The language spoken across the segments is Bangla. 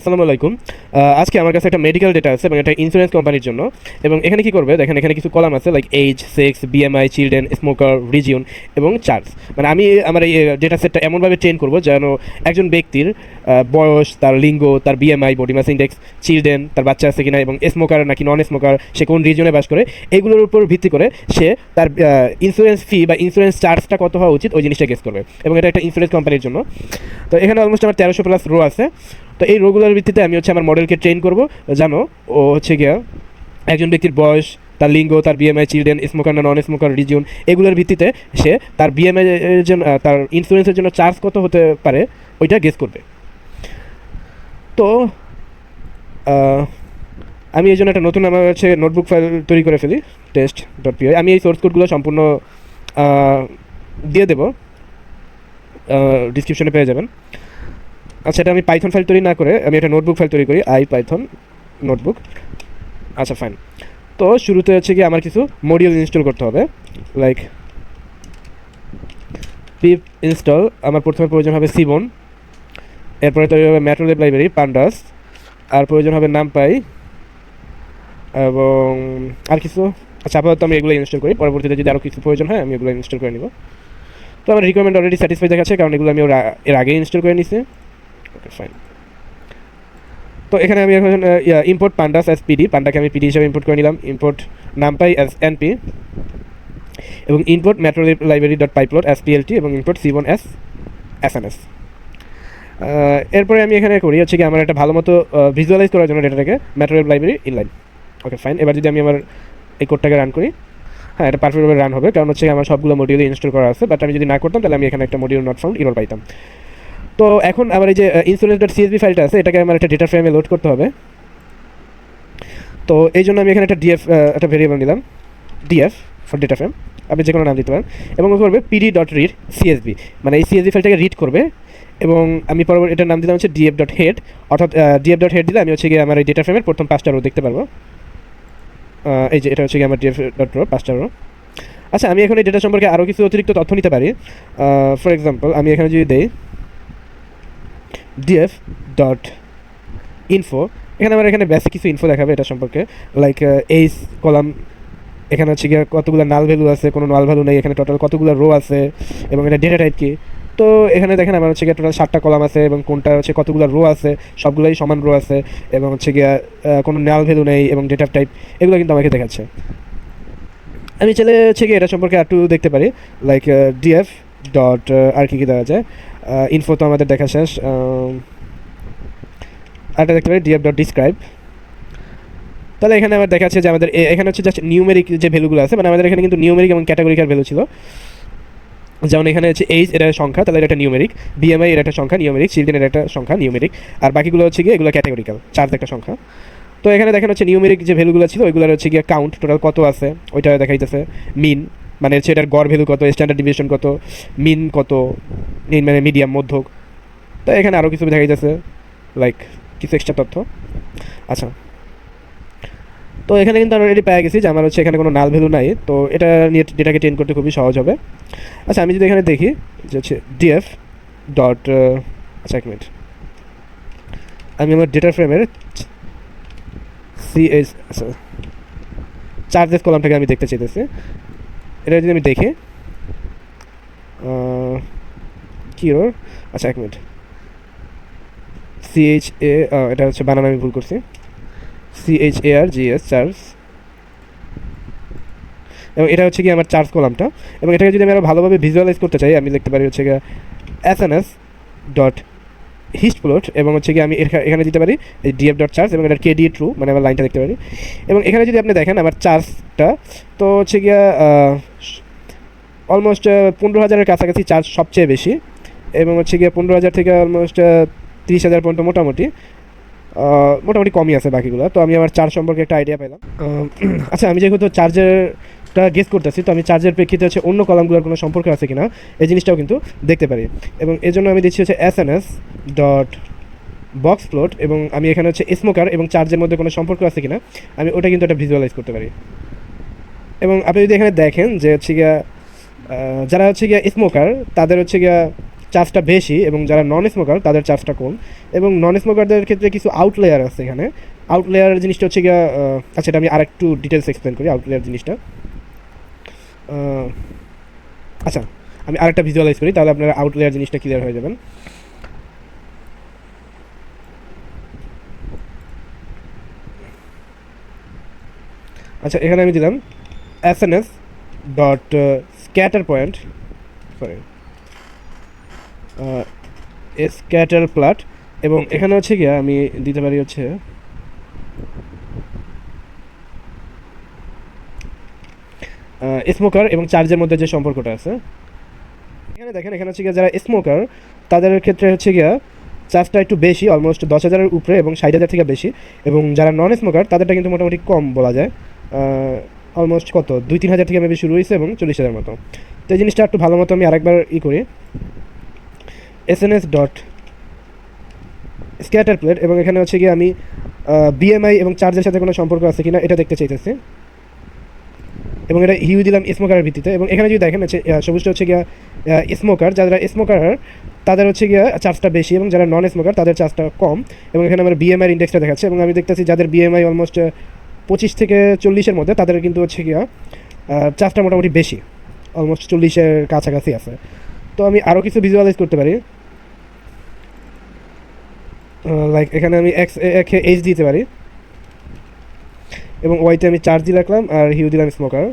আসসালামু আলাইকুম। আজকে আমার কাছে একটা মেডিকেল ডেটা আছে এবং এটা ইন্স্যুরেন্স কোম্পানির জন্য। এবং এখানে কি করবে? দেখেন, এখানে কিছু কলাম আছে like age sex BMI children smoker region এবং চার্জ মানে আমি আমার এই ডেটা সেটটা এমনভাবে ট্রেন করব যেন একজন ব্যক্তির বয়স, তার লিঙ্গ, তার BMI body mass index children তার বাচ্চা আছে কিনা এবং স্মোকার নাকি নন স্মোকার সে কোন রিজনে বাস করে, এগুলোর উপর ভিত্তি করে সে তার ইন্স্যুরেন্স ফি বা ইন্স্যুরেন্স চার্জটা কত হওয়া উচিত, ওই জিনিসটা গেস করবে। এবং এটা একটা ইন্স্যুরেন্স কোম্পানির জন্য। তো এখানে অলমোস্ট আমার তেরোশো প্লাস রো আছে। তো এই রোগুলোর ভিত্তিতে আমি হচ্ছে আমার মডেলকে ট্রেন করব। জানো, ও হচ্ছে গিয়া একজন ব্যক্তির বয়স, তার লিঙ্গ, তার বিএমআই চিলড্রেন স্মোকার না নন স্মোকার রিজিয়ন এগুলোর ভিত্তিতে সে তার বিএমআই এর জন্য তার ইন্স্যুরেন্সের জন্য চার্জ কত হতে পারে, ওইটা গেস করবে। তো আমি এই জন্য একটা নতুন আমার হচ্ছে নোটবুক ফাইল তৈরি করে ফেলি টেস্ট ডট পিআই আমি এই সোর্স কোডগুলো সম্পূর্ণ দিয়ে দেবো ডিসক্রিপশনে পেয়ে যাবেন। আচ্ছা এটা আমি পাইথন ফাইল তৈরি না করে, আমি একটা নোটবুক ফাইল তৈরি করি আই পাইথন নোটবুক আচ্ছা ফাইন তো শুরুতে হচ্ছে কি আমার কিছু মডিউল ইনস্টল করতে হবে লাইক পিপ ইনস্টল আমার প্রথমে প্রয়োজন হবে সিবন এরপরে তৈরি হবে ম্যাট্রোলেব লাইব্রেরি পান্ডাস আর প্রয়োজন হবে নামপাই এবং আর কিছু? আচ্ছা আপাতত আমি এগুলো ইনস্টল করি, পরবর্তীতে যদি আরও কিছু প্রয়োজন হয়, আমি এগুলো ইনস্টল করে নিব। তো আমার রিকোয়ারমেন্ট অলরেডি স্যাটিসফাই দেখাচ্ছে কারণ এগুলো আমি এর আগে ইনস্টল করে নিছি। ওকে ফাইন তো এখানে আমি এখন ইম্পোর্ট পান্ডাস অ্যাজ পিডি পান্ডাকে আমি পিডি হিসাবে ইম্পোর্ট করে নিলাম। ইম্পোর্ট নামপাই অ্যাজ এনপি এবং import matplotlib dot pyplot as PLT এবং import C S S N S এরপরে আমি এখানে করি হচ্ছে কি আমার একটা ভালো মতো ভিজুয়ালাইজ করার জন্য ডেটাটাকে matplotlib inline okay fine এবার যদি আমি আমার এই কোডটাকে রান করি হ্যাঁ এটা পারফেক্টভাবে রান হবে। কারণ হচ্ছে আমার সবগুলো মডিউলে ইনস্টল করা আছে। বাট আমি যদি না করতাম, তাহলে আমি এখানে একটা মডিউল নট ফাউন্ড ইরোর পাইতাম। তো এখন আমার এই যে ইন্স্যুরেন্স ডট সিএসবি ফাইলটা আছে, এটাকে আমার একটা ডেটা ফ্রেমে লোড করতে হবে। তো এই জন্য আমি এখানে একটা ডিএফ একটা ভেরিয়েবল নিলাম। ডিএফ ফর ডেটা ফ্রেম আপনি যে কোনো নাম দিতে পারেন। এবং করবে পিডি ডট রিড সিএসবি মানে এই সিএসবি ফাইলটাকে রিড করবে। এবং আমি পরবর্তী, এটার নাম দিলাম হচ্ছে ডিএফ ডট হেড অর্থাৎ ডিএফ ডট হেড দিলে আমি হচ্ছে গিয়ে আমার এই ডেটা ফ্রেমের প্রথম পাঁচটা রো দেখতে পারব। এই যে, এটা হচ্ছে গিয়ে আমার ডিএফ ডট রো পাঁচটা রো আচ্ছা আমি এখন এই ডেটা সম্পর্কে আরও কিছু অতিরিক্ত তথ্য নিতে পারি। ফর এক্সাম্পল আমি এখানে যদি দেই ডিএফ ডট ইনফো এখানে আমার এখানে বেসিক কিছু ইনফো দেখাবে এটা সম্পর্কে। লাইক এইস কলাম এখানে হচ্ছে গিয়ে কতগুলো নাল ভ্যালু আছে, কোনো নাল ভ্যালু নেই, এখানে টোটাল কতগুলো রো আছে, এবং এটা ডেটা টাইপ কি? তো এখানে দেখেন আমার হচ্ছে গিয়ে টোটাল সাতটা কলাম আছে, এবং কোনটা হচ্ছে কতগুলো রো আছে, সবগুলোই সমান রো আছে, এবং হচ্ছে গিয়ে কোনো নাল ভ্যালু নেই, এবং ডেটা টাইপ এগুলো কিন্তু আমাকে দেখাচ্ছে। আমি চাইলে হচ্ছে গিয়ে এটা সম্পর্কে একটু দেখতে পারি। লাইক ডিএফ ডট আর কি কি দেওয়া যায় ইনফো তো আমাদের দেখা শেষ আরেকটা দেখতে পারি ডিএফ ডট ডিসক্রাইব তাহলে এখানে আবার দেখা যাচ্ছে যে আমাদের এখানে হচ্ছে জাস্ট নিউমেরিক যে ভ্যালুগুলো আছে মানে আমাদের এখানে কিন্তু নিউমেরিক এবং ক্যাটাগরিকাল ভ্যালু ছিল। যেমন এখানে হচ্ছে এইজ এটা সংখ্যা, তাহলে এটা একটা নিউমেরিক বিএমআই এর একটা সংখ্যা নিউমেরিক চিলড্রেন এর একটা সংখ্যা নিউমেরিক আর বাকিগুলো হচ্ছে গিয়ে এগুলো ক্যাটাগরিক্যাল চার একটা সংখ্যা। তো এখানে দেখেন হচ্ছে নিউমেরিক যে ভ্যালুগুলো ছিল, ওইগুলোর হচ্ছে গিয়ে কাউন্ট টোটাল কত আছে, ওইটা দেখাইতেছে। মিন মানে এটার গড় ভ্যালু কত স্ট্যান্ডার্ড ডিভিশন কত মিন কত মানে মিডিয়াম মধ্যক। তো এখানে আরও কিছু দেখাইতেছে লাইক কিছু এক্সট্রা তথ্য। আচ্ছা। তো এখানে কিন্তু আমি অলরেডি পেয়ে গেছি যে আমার হচ্ছে এখানে কোনো নাল ভ্যালু নাই, তো এটা নিয়ে ডেটাকে ট্রেন করতে খুবই সহজ হবে। আচ্ছা আমি যদি এখানে দেখি যে হচ্ছে ডিএফ ডট আচ্ছা এক মিনিট আমি আমার ডেটা ফ্রেমের সিএস আচ্ছা চার্জেস কলামটাকে আমি দেখতে চাইতেছি। এটা যদি আমি দেখি কি ওর? আচ্ছা এক মিনিট। সিএইচ এ এটা হচ্ছে বানান আমি ভুল করছি। CH A R G S charge এবং এটা হচ্ছে কি আমার চার্জ কলামটা। এবং এটাকে যদি আমি আরও ভালোভাবে ভিজুয়ালাইজ করতে চাই, আমি লিখতে পারি হচ্ছে S N S dot hist plot এবং হচ্ছে কি আমি এখা- এখানে দিতে পারি ডিএফ ডট চার্জ এবং এটার কেডি ট্রু মানে আমার লাইনটা দেখতে পারি। এবং এখানে যদি আপনি দেখেন আমার চার্জটা তো হচ্ছে গিয়া অলমোস্ট পনেরো হাজারের কাছাকাছি চার্জ সবচেয়ে বেশি এবং হচ্ছে গিয়ে পনেরো হাজার থেকে অলমোস্ট তিরিশ হাজার পর্যন্ত মোটামুটি মোটামুটি কমই আছে বাকিগুলো। তো আমি আমার চার্জ সম্পর্কে একটা আইডিয়া পেলাম আচ্ছা আমি যেহেতু চার্জারটা গেস করতেছি, তো আমি চার্জের প্রেক্ষিতে হচ্ছে অন্য কলামগুলোর কোনো সম্পর্ক আছে কিনা, এই জিনিসটাও কিন্তু দেখতে পারি। এবং এর জন্য আমি দিচ্ছি হচ্ছে S N S dot box plot এবং আমি এখানে হচ্ছে স্মোকার এবং চার্জের মধ্যে কোনো সম্পর্ক আছে কিনা, আমি ওটা কিন্তু একটা ভিজুয়ালাইজ করতে পারি। এবং আপনি যদি এখানে দেখেন যে হচ্ছে গিয়া যারা হচ্ছে গিয়া স্মোকার তাদের হচ্ছে গিয়া চার্জটা বেশি এবং যারা নন স্মোকার তাদের চার্জটা কম। এবং নন স্মোকারদের ক্ষেত্রে কিছু আউটলেয়ার আছে এখানে। আউটলেয়ার জিনিসটা হচ্ছে গিয়া আচ্ছা এটা আমি আরেকটু ডিটেলস এক্সপ্লেন করি আউটলেয়ার জিনিসটা। আচ্ছা আমি আরেকটা ভিজুয়ালাইজ করি তাহলে আপনারা আউটলেয়ার জিনিসটা ক্লিয়ার হয়ে যাবেন। আচ্ছা এখানে আমি দিলাম S N S dot scatter point sorry scatter plot এবং এখানে হচ্ছে গিয়া আমি দিতে পারি হচ্ছে স্মোকার এবং চার্জের মধ্যে যে সম্পর্কটা আছে। এখানে দেখেন, এখানে হচ্ছে গিয়া যারা স্মোকার তাদের ক্ষেত্রে হচ্ছে গিয়া চার্জটা একটু বেশি অলমোস্ট দশ হাজারের উপরে এবং ষাট হাজার থেকে বেশি। এবং যারা নন স্মোকার তাদেরটা কিন্তু মোটামুটি কম বলা যায়। অলমোস্ট কত? দুই, তিন হাজার থেকে মেবি শুরু হয়েছে এবং চল্লিশ হাজার মতো। তো এই জিনিসটা একটু ভালো মতো আমি আরেকবার ই করি। S N S dot scatter plot এবং এখানে হচ্ছে গিয়ে আমি বিএমআই এবং চার্জের সাথে কোনো সম্পর্ক আছে কিনা, এটা দেখতে চাইতেছি। এবং এটা হিউ দিলাম স্মোকারের ভিত্তিতে এবং এখানে যদি দেখেন সবুজটা হচ্ছে গিয়া স্মোকার। যারা স্মোকার, তাদের হচ্ছে গিয়া চার্জটা বেশি এবং যারা নন স্মোকার তাদের চার্জটা কম। এবং এখানে আমার বিএমআই ইন্ডেক্সটা দেখাচ্ছে এবং আমি দেখতেছি যাদের বিএমআই অলমোস্ট পঁচিশ থেকে চল্লিশের মধ্যে, তাদের কিন্তু হচ্ছে গিয়া চার্জটা মোটামুটি বেশি। অলমোস্ট চল্লিশের কাছাকাছি আছে। তো আমি আরও কিছু ভিজুয়ালাইজ করতে পারি। লাইক এখানে আমি এক্স একে এইচ দিতে পারি। এবং ওয়াইতে আমি চার্জ দিয়ে রাখলাম আর হিউ দিলাম স্মোকার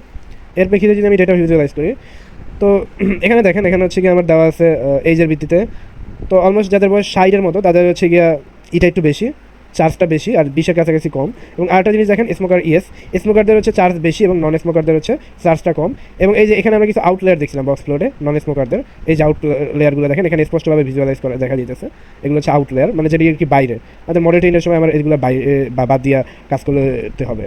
এর প্রেক্ষিতে যদি আমি ডেটা ভিজুয়ালাইজ করি, তো এখানে দেখেন, এখানে হচ্ছে গিয়ে আমার দেওয়া আছে এইজের ভিত্তিতে। তো অলমোস্ট যাদের বয়স ষাটের মতো, তাদের হচ্ছে গিয়া এটা একটু বেশি। চার্জটা বেশি আর বিশের কাছাকাছি কম। এবং আরেকটা জিনিস দেখেন স্মোকার ইয়েস স্মোকারদের হচ্ছে চার্জ বেশি এবং নন স্মোকারদের হচ্ছে চার্জটা কম। এবং এই যে এখানে আমরা কিছু আউটলেয়ার দেখছিলাম বক্স ফ্লোরে নন স্মোকারদের এই যে আউট লেয়ারগুলো দেখেন, এখানে স্পষ্টভাবে ভিজুয়ালাইজ করে দেখা যেতেছে এগুলো হচ্ছে আউটলেয়ার মানে যেটি আর কি বাইরে। আমাদের মনিটরিংয়ের সময় আমার এগুলো বাইরে বা বাদ দিয়া কাজ করতে হবে।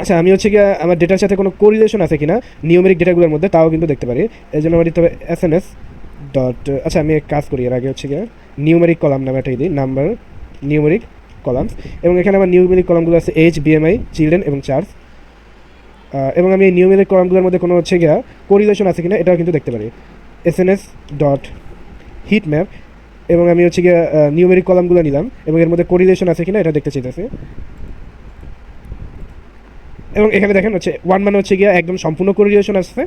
আচ্ছা আমি হচ্ছে গিয়ে আমার ডেটার সাথে কোনো কোরিলেশন আছে কিনা? নিউমেরিক ডেটাগুলোর মধ্যে, তাও কিন্তু দেখতে পারি। এই জন্য আমার দিতে হবে এস এন এস ডট আচ্ছা আমি এক কাজ করি, এর আগে হচ্ছে গিয়ে নিউমেরিক কলাম নামে একটা দিই নাম্বার নিউমেরিক কলামস এবং এখানে আমার নিউমেরিক কলামগুলো আছে এইচ বিএমআই চিলড্রেন এবং চার্জ এবং আমি এই নিউমেরিক কলামগুলোর মধ্যে কোনো হচ্ছে গিয়া কোরিলেশন আছে কিনা এটাও কিন্তু দেখতে পারি। S N S dot heat map এবং আমি হচ্ছে গিয়ে নিউমেরিক কলামগুলো নিলাম এবং এর মধ্যে কোরিলেশন আছে কিনা এটা দেখতে চাইতেছি। এবং এখানে দেখেন হচ্ছে ওয়ান মানে হচ্ছে গিয়ে একদম সম্পূর্ণ কোরিলেশন আসছে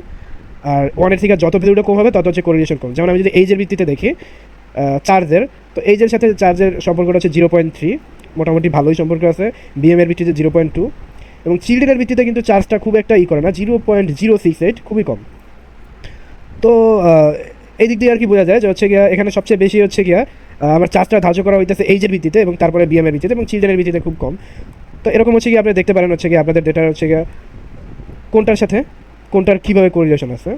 আর ওয়ানের থেকে যত ভ্যালুটা কম হবে তত হচ্ছে কোরিলেশন কম। যেমন আমি যদি এইজের ভিত্তিতে দেখি চার্জের তো এইজের সাথে চার্জের সম্পর্কটা হচ্ছে জিরো পয়েন্ট থ্রি মোটামুটি ভালোই সম্পর্ক আছে। বিএমের ভিত্তিতে জিরো পয়েন্ট টু এবং চিলড্রেনের ভিত্তিতে কিন্তু চার্জটা খুব একটা ই করে না zero point zero six eight খুবই কম। তো এই দিক দিয়ে আর কি বোঝা যায় যে হচ্ছে গিয়া, এখানে সবচেয়ে বেশি হচ্ছে গিয়া আমার চার্জটা ধার্য করা হইতেছে এইজের ভিত্তিতে এবং তারপরে বিএমের ভিত্তিতে এবং চিলড্রেনের ভিত্তিতে খুব কম। তো এরকম হচ্ছে কি আপনি দেখতে পারেন হচ্ছে কি আপনাদের ডেটা হচ্ছে গিয়া কোনটার সাথে, কোনটার কীভাবে কোরিলেশন আছে।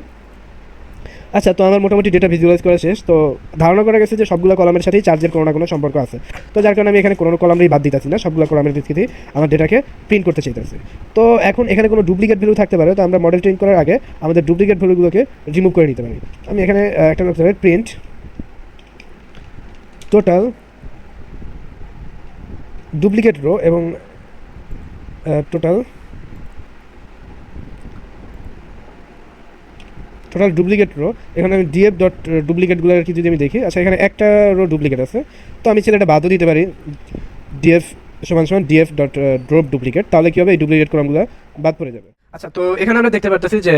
আচ্ছা তো আমার মোটামুটি ডেটা ভিজুয়ালাইজ করা শেষ। তো ধারণা করা গেছে যে সবগুলো কলামের সাথেই চার্জের কোনো না কোনো সম্পর্ক আছে। তো যার কারণে আমি এখানে কোনো কলামেরই বাদ দিতেছি না, সবগুলো কলামের ভিত্তিতে আমার ডেটাকে প্রিন্ট করতে চাইতেছি। তো এখন এখানে কোনো ডুপ্লিকেট ভ্যালু থাকতে পারে, তো আমরা মডেল ট্রেন করার আগে আমাদের ডুপ্লিকেট ভ্যালুগুলোকে রিমুভ করে নিতে পারি। আমি এখানে একটা প্রিন্ট টোটাল ডুপ্লিকেট রো এবং টোটাল টোটাল ডুপ্লিকেট রো এখানে আমি ডিএফ ডট ডুপ্লিকেটগুলো আর কি যদি আমি দেখি আচ্ছা এখানে একটা রো ডুপ্লিকেট আছে। তো আমি ছেলেটা বাদও দিতে পারি। ডিএফ সমান সমান ডিএফ ডট ড্রপ ডুপ্লিকেট তাহলে কী হবে? এই ডুপ্লিকেট কলামগুলো বাদ পড়ে যাবে। আচ্ছা তো এখানে আমরা দেখতে পাচ্ছি যে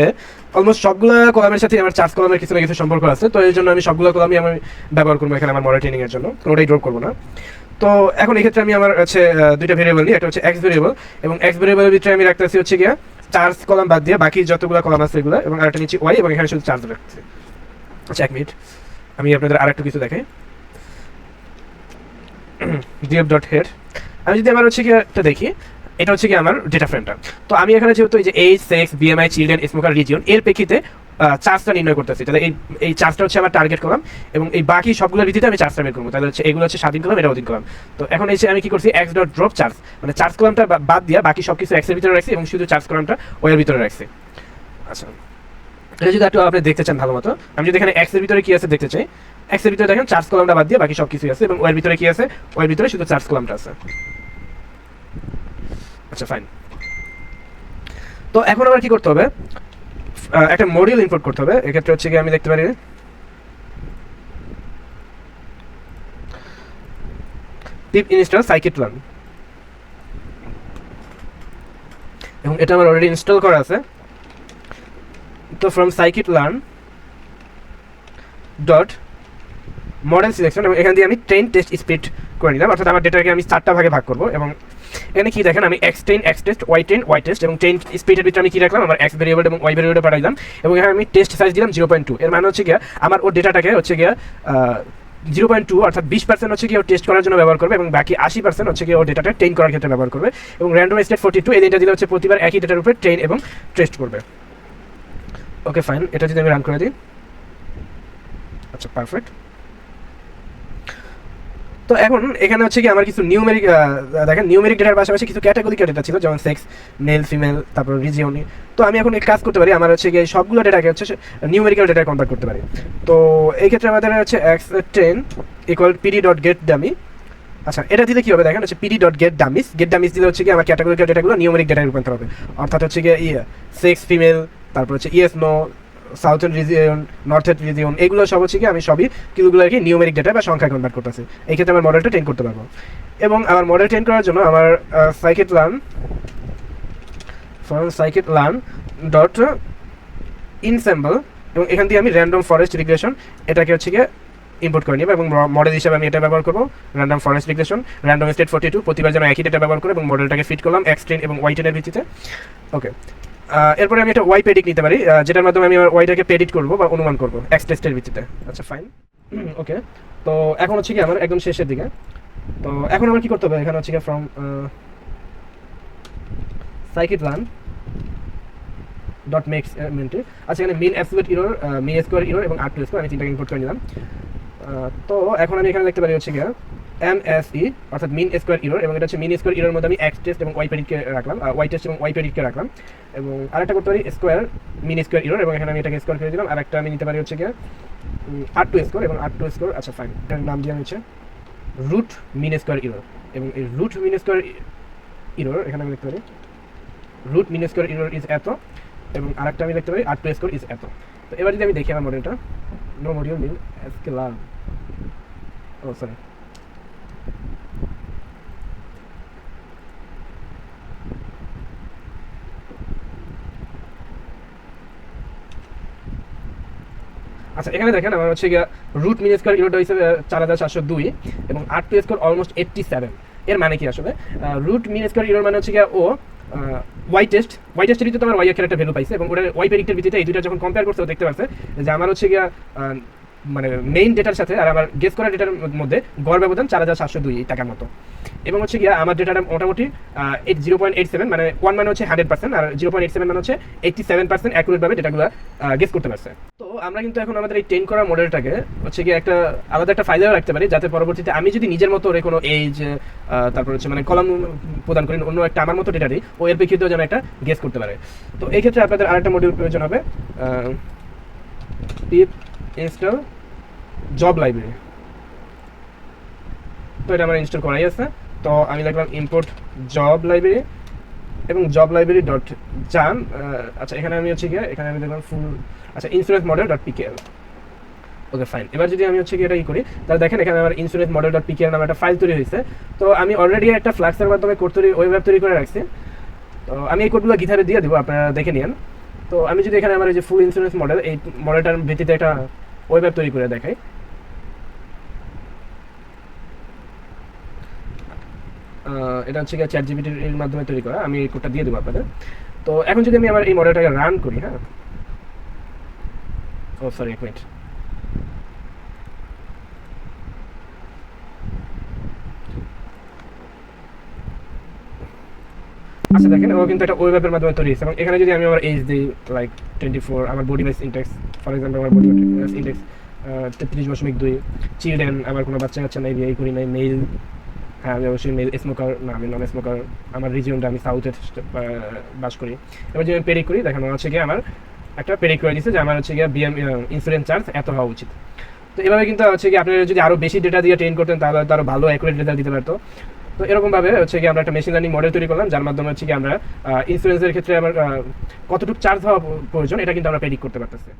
অলমোস্ট সবগুলো কলামের সাথে আমার চার্জ কলামের কিছু না কিছু সম্পর্ক আছে। তো এই জন্য আমি সবগুলো কলামই আমি ব্যবহার করব এখানে আমার মডেল ট্রেনিংয়ের জন্য। কোনোটাই ড্রপ করব না। তো এখন এক্ষেত্রে আমি আমার হচ্ছে দুইটা ভেরিয়েবল নিই। একটা হচ্ছে এক্স ভেরিয়েবল এবং এক্স ভেরিয়েবলের ভিতরে আমি রাখতেছি হচ্ছে গিয়া চার্জ কলাম বাদ দিয়ে বাকি যতগুলো কলাম আছে এগুলো, এবং আরেকটা নিচে ওয়াই এবং এখানে শুধু চার্জ রাখছে। আচ্ছা এক মিনিট। আমি আপনাদের আরেকটু কিছু দেখাই। ডিএফ ডট হেড আমি যদি আমার হচ্ছে কি একটা দেখি, এটা হচ্ছে কি আমার ডেটা ফ্রেমটা তো আমি এখানে যেহেতু এই যে age sex BMI children smoker region এর প্রেক্ষিতে চার্জটা নির্ণয় করতেছি। তাহলে এই এই চার্জটা হচ্ছে আমার টার্গেট করলাম এবং এই বাকি সবগুলোর ভিত্তিতে আমি চার্জটা বের করব। তাহলে হচ্ছে এগুলো হচ্ছে স্বাধীন করলাম এটা অধীন করলাম তো এখন এসে আমি কি করছি এক্স ডট ড্রপ চার্জ মানে চার্জ কলামটা বাদ দিয়া বাকি সব কিছু এক্সের ভিতরে রাখছি এবং শুধু চার্জ কলামটা ওয়ের ভিতরে রাখছি। আচ্ছা। এটা যদি একটু আপনি দেখতে চান ভালো মতো, আমি যদি এখানে এক্সের ভিতরে কি আছে দেখতে চাই এক্সের ভিতরে দেখেন চার্জ কলামটা বাদ দিয়ে বাকি সব কিছুই আছে এবং ওয়ের ভিতরে কি আছে ওয়ের ভিতরে শুধু চার্জ কলামটা আছে। আচ্ছা ফাইন তো এখন আবার কি করতে হবে? একটা মডিউল ইম্পোর্ট করতে হবে। এক্ষেত্রে হচ্ছে কি আমি দেখতে পারি পিপ ইনস্টল সাইকিট লার্ন এবং এটা আমার অলরেডি ইনস্টল করা আছে। তো from scikit learn dot model selection এবং এখান দিয়ে আমি ট্রেন টেস্ট স্পিড করে নিলাম। অর্থাৎ আমার ডেটাকে আমি চারটা ভাগে ভাগ করব, এবং এখানে কি দেখেন, আমি X train X test Y train Y test এবং টেন স্পিডের ভিতরে আমি কি রাখলাম? আমার এক্স ভেরিয়েবল এবং ওয়াই ভেরিয়েবল পাঠাইলাম এবং এখানে আমি টেস্ট সাইজ দিলাম জিরো পয়েন্ট টু এর মানে হচ্ছে গিয়া, আমার ওর ডেটাটাকে হচ্ছে গিয়া জিরো পয়েন্ট টু অর্থাৎ বিশ পার্সেন্ট হচ্ছে গিয়ে ও টেস্ট করার জন্য ব্যবহার করবে এবং বাকি আশি পার্সেন্ট হচ্ছে গিয়ে ও ডেটাটা ট্রেন করার ক্ষেত্রে ব্যবহার করবে এবং র্যান্ডম স্টেট ফোর্টি টু এই দিনটা দিলে হচ্ছে প্রতিবার একই ডেটার উপরে ট্রেন এবং টেস্ট করবে। ওকে ফাইন এটা যদি আমি রান করে দিই। আচ্ছা পারফেক্ট তো এখন এখানে হচ্ছে কি আমার কিছু নিউমেরিক দেখেন নিউমেরিক ডেটার পাশাপাশি কিছু ক্যাটাগরিক্যাল ডেটা ছিল, যেমন সেক্স মেল ফিমেল তারপর রিজিওনি তো আমি এখন এক কাজ করতে পারি, আমার হচ্ছে গিয়ে সবগুলো ডেটাকে হচ্ছে নিউমেরিক্যাল ডেটা কনভার্ট করতে পারি। তো এই ক্ষেত্রে আমাদের হচ্ছে X train equal PD dot get dummy আচ্ছা এটা দিলে কি হবে দেখেন, হচ্ছে PD dot get dummies get dummies দিলে হচ্ছে কি আমার ক্যাটাগরিক্যাল ডেটাগুলো নিউমেরিক ডেটায় রূপান্তর হবে। অর্থাৎ হচ্ছে গিয়ে ইয়ে সেক্স ফিমেল তারপর হচ্ছে ইয়েস নো সাউথার্ন রিজিয়ন নর্থের রিজিয়ন এগুলো সব হচ্ছে কি আমি সবই কিগুলো আর কি নিউমেরিক ডেটা বা সংখ্যায় কনভার্ট করতেছি। এই ক্ষেত্রে আমার মডেলটা ট্রেন করতে পারব। এবং আমার মডেল ট্রেন করার জন্য আমার scikit learn from scikit learn dot ensemble এবং এখান থেকে আমি র্যান্ডম ফরেস্ট রিগ্রেশন এটাকে হচ্ছে গিয়ে ইম্পোর্ট করে নিব এবং মডেল হিসাবে আমি এটা ব্যবহার করব। Random forest regression random state forty two প্রতিবার যেন একই ডেটা ব্যবহার করে এবং মডেলটাকে ফিট করলাম এক্স এবং ওয়াই ট্রেনের ভিত্তিতে। ওকে এরপরে আমি একটা ওয়াই প্রেডিক্ট নিতে পারি যেটার মাধ্যমে আমি আমার ওয়াইটাকে প্রেডিক্ট করব বা অনুমান করব এক্স টেস্টের ভিত্তিতে। আচ্ছা ফাইন ওকে তো এখন হচ্ছে কি আমার একদম শেষের দিকে। তো এখন আমার কি করতে হবে? এখানে হচ্ছে কি ফ্রম সাইকিট লার্ন ডট মেক্স মেন্টে আচ্ছা এখানে mean absolute error mean square error এবং আর টু স্কোয়ার আমি তিনটাকে ইনপুট করে নিলাম। তো এখন আমি এখানে দেখতে পারি হচ্ছে গিয়ে এম এস ই অর্থাৎ মিন স্কোয়ার ইরোর এবং এটা হচ্ছে মিন স্কোয়ার ইরোর মধ্যে আমি এক্স টেস্ট এবং ওয়াই পেডিটকে রাখলাম ওয়াই টেস্ট এবং ওয়াই পেডিটকে রাখলাম। এবং আরেকটা করতে পারি স্কোয়ার মিন স্কোয়ার ইরোর এবং এখানে আমি এটাকে স্কোয়ার করে দিলাম। আর একটা আমি নিতে পারি হচ্ছে গিয়ে আর টু স্কোয়ার এবং আর টু স্কোয়ার আচ্ছা ফাইন এটার নাম দিয়ে হচ্ছে রুট মিন স্কোয়ার ইরোর এবং এই রুট মিন স্কোয়ার ইরোর এখানে আমি লিখতে পারি root mean square error is এত, এবং আরেকটা আমি লিখতে পারি আর টু স্কোয়ার ইজ এত। তো এবার যদি আমি দেখি আমার মডেলটা নো মডিউল মিন স্কেলার ও সরি আচ্ছা এখানে দেখেন আমার হচ্ছে গিয়া রুট মিন স্কোয়ার ইউনিট হিসেবে চার হাজার চারশো দুই এবং R two square almost eighty seven এর মানে কি আসলে? রুট মিন স্কোয়ার ইউনিট মানে হচ্ছে গিয়া ও ওয়াই টেস্ট ওয়াই টেস্টের ভিতরে তোমার ওয়াই এর একটা ভ্যালু পাইছে এবং ওটা ওয়াই প্রেডিক্টের ভিত্তিতে এই দুটো যখন কম্পেয়ার করছে দেখতে পাচ্ছে যে আমার হচ্ছে গিয়া মানে মেইন ডেটার সাথে আর আমার গেস করা ডেটার মধ্যে গড় ব্যবধান চার হাজার সাতশো দুই টাকার মতো। এবং হচ্ছে গিয়া আমার ডেটাটা মোটামুটি eight zero point eight seven মানে ওয়ান মানে হচ্ছে হান্ড্রেড পার্সেন্ট আর জিরো পয়েন্ট এইট সেভেন মানে হচ্ছে এইটটি সেভেন পার্সেন্ট অ্যাকুরেটভাবে ডেটাগুলো গেস করতে পারছে। তো আমরা কিন্তু এখন আমাদের এই টেন করা মডেলটাকে হচ্ছে গিয়ে একটা আলাদা একটা ফাইলেও রাখতে পারি যাতে পরবর্তীতে আমি যদি নিজের মতো কোনো এজ তারপর হচ্ছে মানে কলম প্রদান করি, অন্য একটা আমার মতো ডেটা দিই, ও এর প্রেক্ষিতেও যেন একটা গেস করতে পারে। তো এই ক্ষেত্রে আপনাদের আরেকটা মডিউল প্রয়োজন হবে পিপ ইনস্টল জব লাইব্রেরি। তো এটা আমার ইনস্টল করাই আছে। তো আমি লিখলাম ইম্পোর্ট জব লাইব্রেরি এবং জব লাইব্রেরি ডট জান আচ্ছা এখানে আমি হচ্ছে গিয়ে, এখানে আমি দেখলাম ফুল আচ্ছা insurance model dot PKL okay fine এবার যদি আমি হচ্ছে কি এটা ই করি, তাহলে দেখেন এখানে আমার ইন্স্যুরেন্স মডেল ডট পিকেএল নামে একটা ফাইল তৈরি হয়েছে। তো আমি অলরেডি একটা ফ্লাক্সের মাধ্যমে কোড তৈরি ওয়েব অ্যাপ তৈরি করে রাখছি। তো আমি এই কোডগুলো গিটারে দিয়ে দেবো, আপনারা দেখে নিন তো আমি যদি এখানে আমার এই যে ফুল ইন্স্যুরেন্স মডেল এই মডেলটার ভিত্তিতে একটা ওয়েব অ্যাপ তৈরি করে দেখাই। এটা হচ্ছে গিয়ে চ্যাট জিবিটির এর মাধ্যমে তৈরি করা। আমি এই কোডটা দিয়ে দেবো আপনাদের। তো এখন যদি আমি আমার এই মডেলটাকে রান করি হ্যাঁ? ও সরি এক মিনিট ও কিন্তু একটা ওয়েব অ্যাপের মাধ্যমে তৈরি হয়েছে। এবং এখানে যদি আমি আমার এজ দিই লাইক টোয়েন্টি ফোর আমার body mass index for example আমার বডি মাইস ইন্ডেক্স তেত্রিশ দশমিক দুই, চিলড্রেন, আমার কোনো বাচ্চা কাচ্চা নাই, বিয়ে করি নাই মেল হ্যাঁ আমি অবশ্যই মেল স্মোকার না, আমি নন স্মোকার আমার রিজিয়নটা আমি সাউথে বাস করি। এবার যদি আমি পেরিক করি, দেখানো হচ্ছে গিয়ে আমার একটা পেরিক করে দিচ্ছে যে আমার হচ্ছে গিয়ে বিএম ইন্স্যুরেন্স চার্জ এত হওয়া উচিত। তো এভাবে কিন্তু হচ্ছে কি আপনারা যদি আরও বেশি ডেটা দিয়ে ট্রেন করতেন, তাহলে হয়তো আরও ভালো অ্যাকুরেট ডেটা দিতে পারতো। তো এরকম ভাবে হচ্ছে কি আমরা একটা মেশিন লার্নিং মডেল তৈরি করলাম, যার মাধ্যমে হচ্ছে কি আমরা ইন্স্যুরেন্সের ক্ষেত্রে আমার কতটুকু চার্জ হওয়া প্রয়োজন, এটা কিন্তু আমরা প্রেডিক্ট করতে পারতেছি।